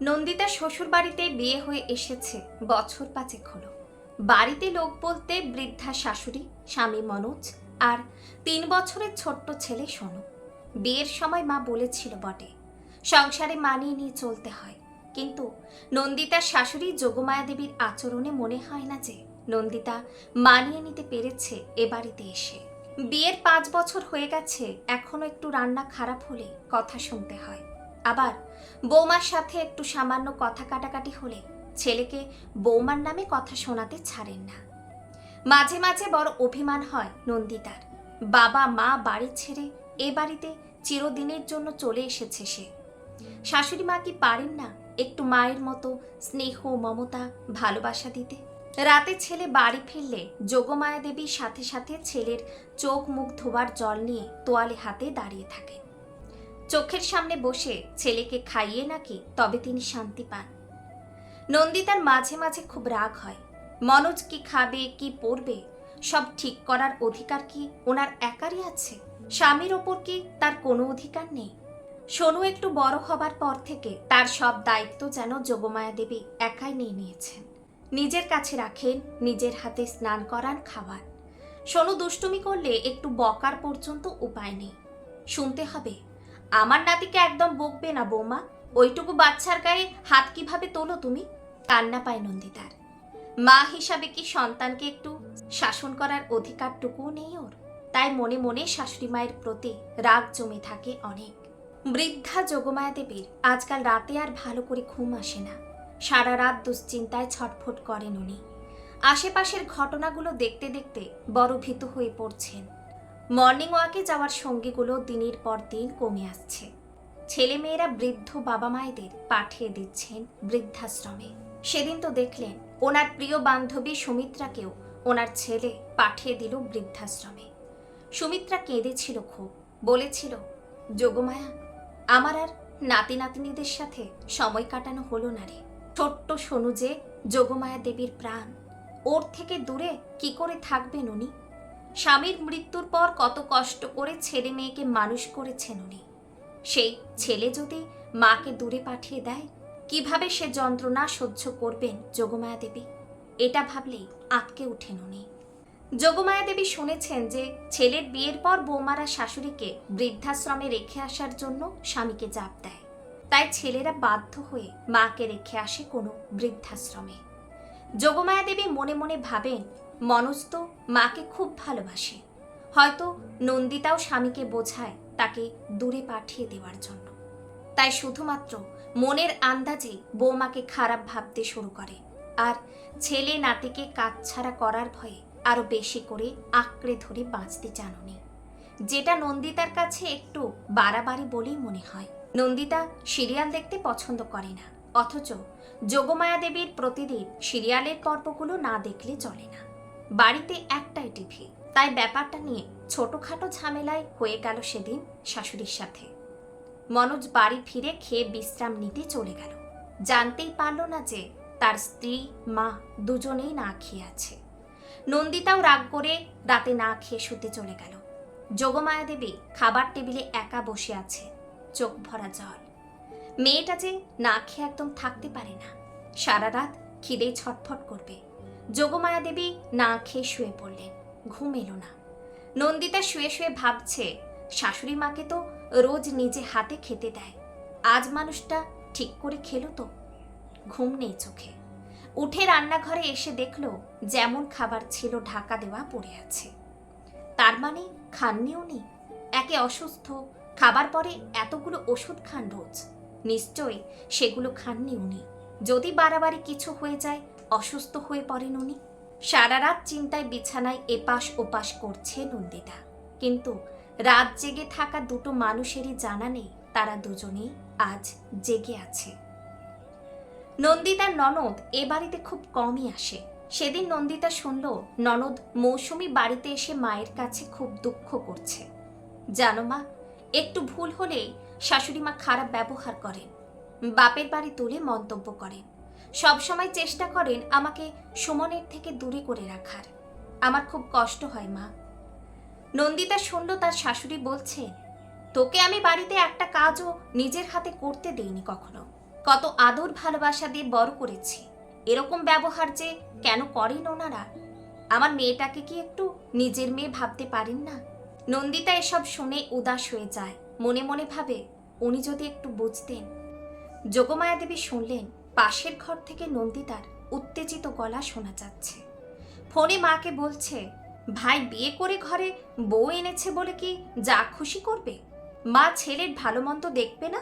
নন্দিতা শ্বশুর বাড়িতে বিয়ে হয়ে এসেছে, বছর পাঁচেক হলো। বাড়িতে লোক বলতে বৃদ্ধা শাশুড়ি, স্বামী মনোজ আর তিন বছরের ছোট্ট ছেলে সোনু। বিয়ের সময় মা বলেছিল বটে, সংসারে মানিয়ে নিয়ে চলতে হয়। কিন্তু নন্দিতার শাশুড়ি যোগমায়া দেবীর আচরণে মনে হয় না যে নন্দিতা মানিয়ে নিতে পেরেছে এ বাড়িতে এসে। বিয়ের পাঁচ বছর হয়ে গেছে, এখনও একটু রান্না খারাপ হলে কথা শুনতে হয়। আবার বৌমার সাথে একটু সামান্য কথা কাটাকাটি হলে ছেলেকে বৌমার নামে কথা শোনাতে ছাড়েন না। মাঝে মাঝে বড় অভিমান হয় নন্দিতার। বাবা মা বাড়ি ছেড়ে এ বাড়িতে চিরদিনের জন্য চলে এসেছে সে। শাশুড়ি মা কি পারেন না একটু মায়ের মতো স্নেহ, মমতা, ভালোবাসা দিতে? রাতে ছেলে বাড়ি ফিরলে যোগমায়া দেবীর সাথে সাথে ছেলের চোখ মুখ ধোবার জল নিয়ে তোয়ালে হাতে দাঁড়িয়ে থাকেন। চোখের সামনে বসে ছেলেকে খাইয়ে নাকি তবে তিনি শান্তি পান। নন্দিতার মাঝে মাঝে খুব রাগ হয়। মনোজ কি খাবে, কি পরবে, সব ঠিক করার অধিকার কি ওনার একারই আছে? স্বামীর ওপর কি তার কোনো অধিকার নেই? সোনু একটু বড় হবার পর থেকে তার সব দায়িত্ব যেন যোগমায়া দেবী একাই নিয়ে নিয়েছেন। নিজের কাছে রাখেন, নিজের হাতে স্নান করান, খাওয়ান। সোনু দুষ্টুমি করলে একটু বকার পর্যন্ত উপায় নেই। শুনতে হবে আমার নাতিকে একদম বকবে না, বৌমা। ওইটুকু বাচ্চার গায়ে হাত কীভাবে তোলো তুমি? কান্না পায় নন্দিতার। মা হিসাবে কি সন্তানকে একটু শাসন করার অধিকারটুকুও নেই ওর? তাই মনে মনে শাশুড়ি মায়ের প্রতি রাগ জমে থাকে অনেক। বৃদ্ধা যোগমায়া দেবীর আজকাল রাতে আর ভালো করে ঘুম আসে না। সারা রাত দুশ্চিন্তায় ছটফট করেন উনি। আশেপাশের ঘটনাগুলো দেখতে দেখতে বড় ভীতু হয়ে পড়ছেন। মর্নিং ওয়াকে যাওয়ার সঙ্গীগুলো দিনের পর দিন কমে আসছে। ছেলেমেয়েরা বৃদ্ধ বাবা মায়েদের পাঠিয়ে দিচ্ছেন বৃদ্ধাশ্রমে। সেদিন তো দেখলেন, ওনার প্রিয় বান্ধবী সুমিত্রাকেও ওনার ছেলে পাঠিয়ে দিল বৃদ্ধাশ্রমে। সুমিত্রা কেঁদেছিল খুব, বলেছিল, যোগমায়া, আমার আর নাতি নাতনিদের সাথে সময় কাটানো হলো না রে। ছোট্ট সোনু যে যোগমায়া দেবীর প্রাণ, ওর থেকে দূরে কি করে থাকবেন উনি? স্বামীর মৃত্যুর পর কত কষ্ট করে ছেলে মেয়েকে মানুষ করেছেন উনি। সেই ছেলে যদি মাকে দূরে পাঠিয়ে দেয়, কীভাবে সে যন্ত্রণা সহ্য করবেন যোগমায়া দেবী? এটা ভাবলেই আটকে উঠেন উনি। যোগমায়া দেবী শুনেছেন যে ছেলের বিয়ের পর বৌমারা শাশুড়িকে বৃদ্ধাশ্রমে রেখে আসার জন্য স্বামীকে চাপ দেয়। তাই ছেলেরা বাধ্য হয়ে মাকে রেখে আসে কোনো বৃদ্ধাশ্রমে। যোগমায়া দেবী মনে মনে ভাবেন মনোজ তো মাকে খুব ভালোবাসে। হয়তো নন্দিতাও স্বামীকে বোঝায় তাকে দূরে পাঠিয়ে দেওয়ার জন্য। তাই শুধুমাত্র মনের আন্দাজে বৌমাকে খারাপ ভাবতে শুরু করে। আর ছেলে নাতিকে কাছছাড়া করার ভয়ে আরও বেশি করে আঁকড়ে ধরে বাঁচতে জানুনি। যেটা নন্দিতার কাছে একটু বাড়াবাড়ি বলেই মনে হয়। নন্দিতা সিরিয়াল দেখতে পছন্দ করে না। অথচ যোগমায়া দেবীর প্রতিদিন সিরিয়ালের পর্বগুলো না দেখলে চলে না। বাড়িতে একটাই টিভি তাই ব্যাপারটা নিয়ে ছোটখাটো ঝামেলায় হয়ে গেল সেদিন শাশুড়ির সাথে। মনোজ বাড়ি ফিরে খেয়ে বিশ্রাম নিতে চলে গেল। জানতেই পারল না যে তার স্ত্রী, মা দুজনেই না খেয়ে আছে। নন্দিতাও রাগ করে রাতে না খেয়ে শুতে চলে গেল। যোগমায়া দেবী খাবার টেবিলে একা বসে আছে, চোখ ভরা জল। মেয়েটা যে না খেয়ে একদম থাকতে পারে না। সারা রাত খিদে ছটফট করবে। যোগমায়া দেবী না খেয়ে শুয়ে পড়লেন। ঘুম এলো না। নন্দিতা শুয়ে শুয়ে ভাবছে, শাশুড়ি মাকে তো রোজ নিজে হাতে খেতে দেয়। আজ মানুষটা ঠিক করে খেলো তো। ঘুম নেই চোখে। উঠে রান্নাঘরে এসে দেখল যেমন খাবার ছিল ঢাকা দেওয়া পড়ে আছে। তার মানে খাননি উনি একে অসুস্থ, খাবার পরে এতগুলো ওষুধ খান রোজ। নিশ্চয়ই সেগুলো খাননি উনি যদি বাড়াবাড়ি কিছু হয়ে যায় অসুস্থ হয়ে পড়েন উনি। সারা রাত চিন্তায় বিছানায় এপাশ ওপাশ করছে নন্দিতা। কিন্তু রাত জেগে থাকা দুটো মানুষেরই জানা নেই, তারা দুজনেই আজ জেগে আছে। নন্দিতার ননদ এ বাড়িতে খুব কমই আসে। সেদিন নন্দিতা শুনল, ননদ মৌসুমি বাড়িতে এসে মায়ের কাছে খুব দুঃখ করছে। জানো মা, একটু ভুল হলেই শাশুড়ি মা খারাপ ব্যবহার করেন। বাপের বাড়ি তুলে মন্তব্য করেন। সবসময় চেষ্টা করেন আমাকে সুমনের থেকে দূরে করে রাখার। আমার খুব কষ্ট হয়, মা। নন্দিতা শুনল তার শাশুড়ি বলছে, তোকে আমি বাড়িতে একটা কাজও নিজের হাতে করতে দেইনি কখনো। কত আদর ভালোবাসা দিয়ে বড় করেছি। এরকম ব্যবহার যে কেন করেন ওনারা? আমার মেয়েটাকে কি একটু নিজের মেয়ে ভাবতে পারেন না? নন্দিতা এসব শুনে উদাস হয়ে যায়। মনে মনে ভাবে, উনি যদি একটু বুঝতেন। যোগমায়া দেবী শুনলেন পাশের ঘর থেকে নন্দিতার উত্তেজিত গলা শোনা যাচ্ছে। ফোনে মাকে বলছে, ভাই বিয়ে করে ঘরে বউ এনেছে বলে কি যা খুশি করবে? মা ছেলের ভালো মন্দ দেখবে না?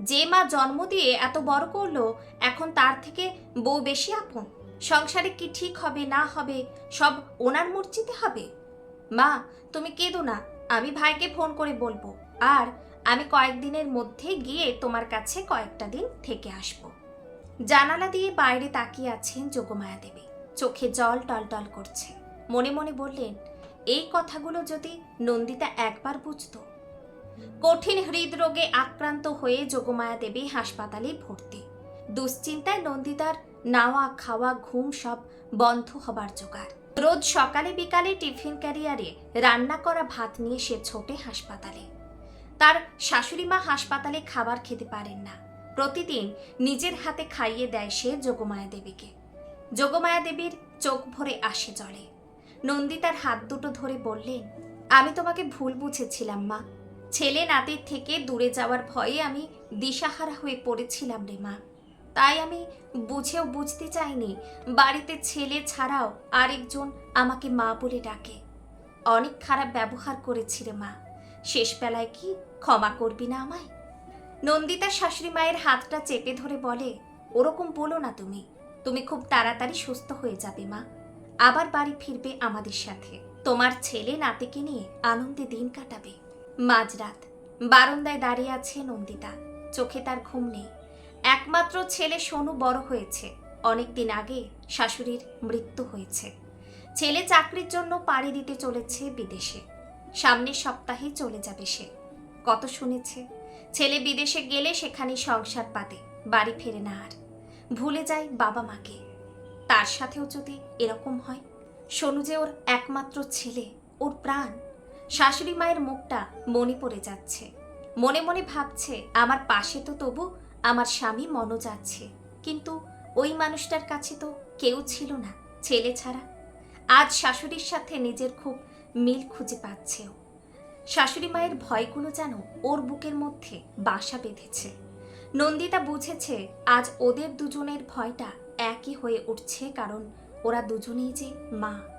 যে মা জন্ম দিয়ে এত বড় করল, এখন তার থেকে বউ বেশি আপন। সংসারে কি ঠিক হবে, না হবে, সব ওনার মর্জিতে হবে? মা, তুমি কেঁদো না, আমি ভাইকে ফোন করে বলব। আর আমি কয়েকদিনের মধ্যে গিয়ে তোমার কাছে কয়েকটা দিন থেকে আসব। জানালা দিয়ে বাইরে তাকিয়ে আছেন যোগমায়া দেবী। চোখে জল টলটল করছে। মনে মনে বললেন, এই কথাগুলো যদি নন্দিতা একবার বুঝতো। কঠিন হৃদরোগে আক্রান্ত হয়ে যোগমায়া দেবী হাসপাতালে ভর্তি। দুশ্চিন্তায় নন্দিতার নাওয়া, খাওয়া, ঘুম সব বন্ধ হবার জোগাড়। রোজ সকালে বিকালে টিফিন ক্যারিয়ারে রান্না করা ভাত নিয়ে সে ছোটে হাসপাতালে। তার শাশুড়ি মা হাসপাতালে খাবার খেতে পারেন না। প্রতিদিন নিজের হাতে খাইয়ে দেয় সে যোগমায়া দেবীকে। যোগমায়া দেবীর চোখ ভরে আসে জলে নন্দিতার হাত দুটো ধরে বললেন, আমি তোমাকে ভুল বুঝেছিলাম, মা। ছেলে নাতির থেকে দূরে যাওয়ার ভয়ে আমি দিশাহারা হয়ে পড়েছিলাম রে, মা। তাই আমি বুঝেও বুঝতে চাইনি, বাড়িতে ছেলে ছাড়াও আরেকজন আমাকে মা বলে ডাকে। অনেক খারাপ ব্যবহার করেছি রে, মা। শেষ বেলায় কি ক্ষমা করবি না আমায়? নন্দিতা শাশুড়ি মায়ের হাতটা চেপে ধরে বলে, ওরকম বলো না তুমি। তুমি খুব তাড়াতাড়ি সুস্থ হয়ে যাবে, মা। আবার বাড়ি ফিরবে আমাদের সাথে। তোমার ছেলে নাতিকে নিয়ে আনন্দে দিন কাটাবে। মাঝরাত, বারান্দায় দাঁড়িয়ে আছে নন্দিতা। চোখে তার ঘুম নেই। একমাত্র ছেলে সোনু বড় হয়েছে। অনেকদিন আগে শাশুড়ির মৃত্যু হয়েছে। ছেলে চাকরির জন্য পাড়ি দিতে চলেছে বিদেশে। সামনের সপ্তাহেই চলে যাবে সে। কত শুনেছে? ছেলে বিদেশে গেলে সেখানে সংসার পাতে, বাড়ি ফেরে না আর। ভুলে যায় বাবা মাকে। তার সাথেও যদি এরকম হয়, সোনু যে ওর একমাত্র ছেলে, ওর প্রাণ। শাশুড়ি মায়ের মুখটা মনে পড়ে যাচ্ছে। মনে মনে ভাবছে, আমার পাশে তো তবু আমার স্বামী মনোজ আছে। কিন্তু ওই মানুষটার কাছে তো কেউ ছিল না, ছেলে ছাড়া। আজ শাশুড়ির সাথে নিজের খুব মিল খুঁজে পাচ্ছে ও। শাশুড়ি মায়ের ভয়গুলো যেন ওর বুকের মধ্যে বাসা বেঁধেছে। নন্দিতা বুঝেছে আজ ওদের দুজনের ভয়টা একই হয়ে উঠছে, কারণ ওরা দুজনেই যে মা।